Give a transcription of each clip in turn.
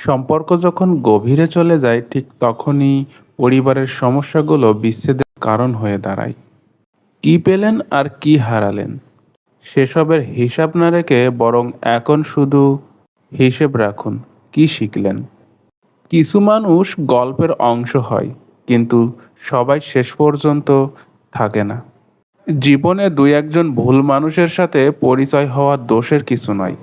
সম্পর্ক যখন গভীরে চলে যায়, ঠিক তখনই পরিবারের সমস্যাগুলো বিচ্ছেদের কারণ হয়ে দাঁড়ায়। কি পেলেন আর কি হারালেন? সেসবের হিসাব না রেখে বরং এখন শুধু হিসেব রাখুন, কি শিখলেন? কিছু মানুষ গল্পের অংশ হয়, কিন্তু সবাই শেষ পর্যন্ত থাকে না। জীবনে দুই একজন ভুল মানুষের সাথে পরিচয় হওয়া দোষের কিছু নয়।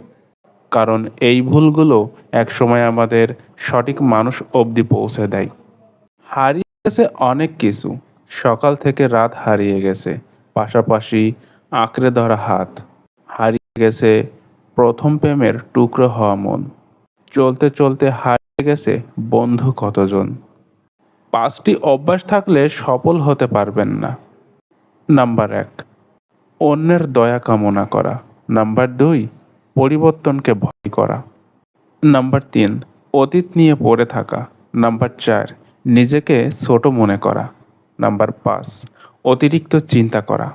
কারণ এই ভুলগুলো একসময় আমাদের সঠিক মানুষ অবধি পৌঁছে দেয়। হারিয়ে গেছে অনেক কিছু। সকাল থেকে রাত হারিয়ে গেছে। পাশাপাশি আঁকড়ে ধরা হাত। হারিয়ে গেছে প্রথম প্রেমের টুকরো হওয়া মন। চলতে চলতে হারিয়ে গেছে বন্ধু কতজন। পাঁচটি অভ্যাস থাকলে সফল হতে পারবেন না। নাম্বার এক, অন্যের দয়া কামনা করা। নাম্বার দুই পরিবর্তনকে ভয় করা। নাম্বার তিন, অতীত নিয়ে পড়ে থাকা। নাম্বার চার, নিজেকে ছোট মনে করা। নাম্বার পাঁচ, অতিরিক্ত চিন্তা করা।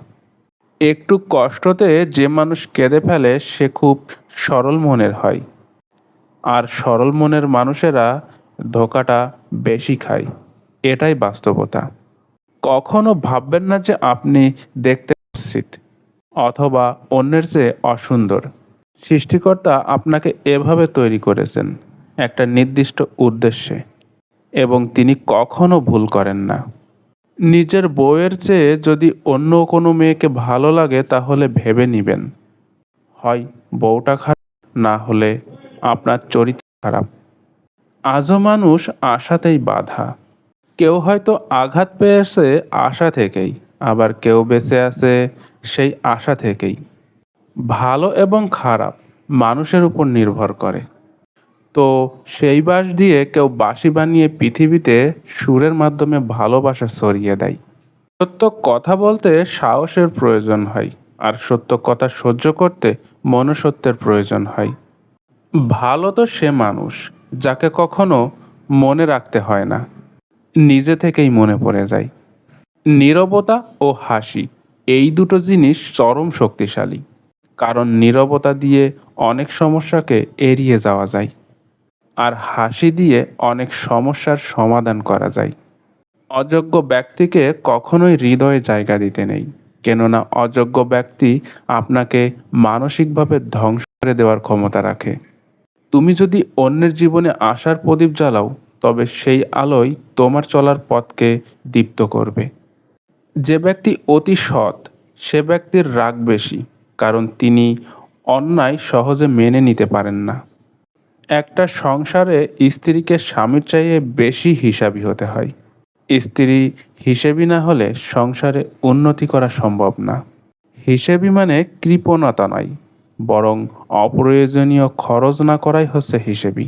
একটু কষ্টতে যে মানুষ কেঁদে ফেলে, সে খুব সরল মনের হয়। আর সরল মনের মানুষেরা ধোকাটা বেশি খায়। এটাই বাস্তবতা। কখনো ভাববেন না যে আপনি দেখতে অথবা অন্যের চেয়ে অসুন্দর। সৃষ্টিকর্তা আপনাকে এভাবে তৈরি করেছেন একটা নির্দিষ্ট উদ্দেশ্যে, এবং তিনি কখনো ভুল করেন না। নিজের বউয়ের চেয়ে যদি অন্য কোনো মেয়েকে ভালো লাগে, তাহলে ভেবে নিবেন। হয় বউটা খারাপ, না হলে আপনার চরিত্র খারাপ। আজও মানুষ আশাতেই বাধা। কেউ হয়তো আঘাত পেয়েছে আশা থেকেই, আবার কেউ বেঁচে আছে সেই আশা থেকেই। ভালো এবং খারাপ মানুষের উপর নির্ভর করে। তো সেই বাঁশ দিয়ে কেউ বাঁশি বানিয়ে পৃথিবীতে সুরের মাধ্যমে ভালোবাসা ছড়িয়ে দেয়। সত্য কথা বলতে সাহসের প্রয়োজন হয় আর সত্য কথা সহ্য করতে মনুষ্যত্বের প্রয়োজন হয়। ভালো তো সে মানুষ যাকে কখনো মনে রাখতে হয় না, নিজে থেকেই মনে পড়ে যায়। নীরবতা ও হাসি এই দুটো জিনিস চরম শক্তিশালী। কারণ নীরবতা দিয়ে অনেক সমস্যাকে এড়িয়ে যাওয়া যায় আর হাসি দিয়ে অনেক সমস্যার সমাধান করা যায়। অযোগ্য ব্যক্তিকে কখনোই হৃদয়ে জায়গা দিতে নেই, কেননা অযোগ্য ব্যক্তি আপনাকে মানসিকভাবে ধ্বংস করে দেওয়ার ক্ষমতা রাখে। তুমি যদি অন্যের জীবনে আশার প্রদীপ জ্বালাও, তবে সেই আলোয় তোমার চলার পথকে দীপ্ত করবে। যে ব্যক্তি অতি সৎ, সে ব্যক্তির রাগ বেশি। কারণ তিনি অন্যায় সহজে মেনে নিতে পারেন না। একটা সংসারে স্ত্রীকে স্বামীর চাইয়ে বেশি হিসাবি হতে হয়। স্ত্রী হিসেবি না হলে সংসারে উন্নতি করা সম্ভব না। হিসেবি মানে কৃপণতা নয়, বরং অপ্রয়োজনীয় খরচ না করাই হচ্ছে হিসেবি।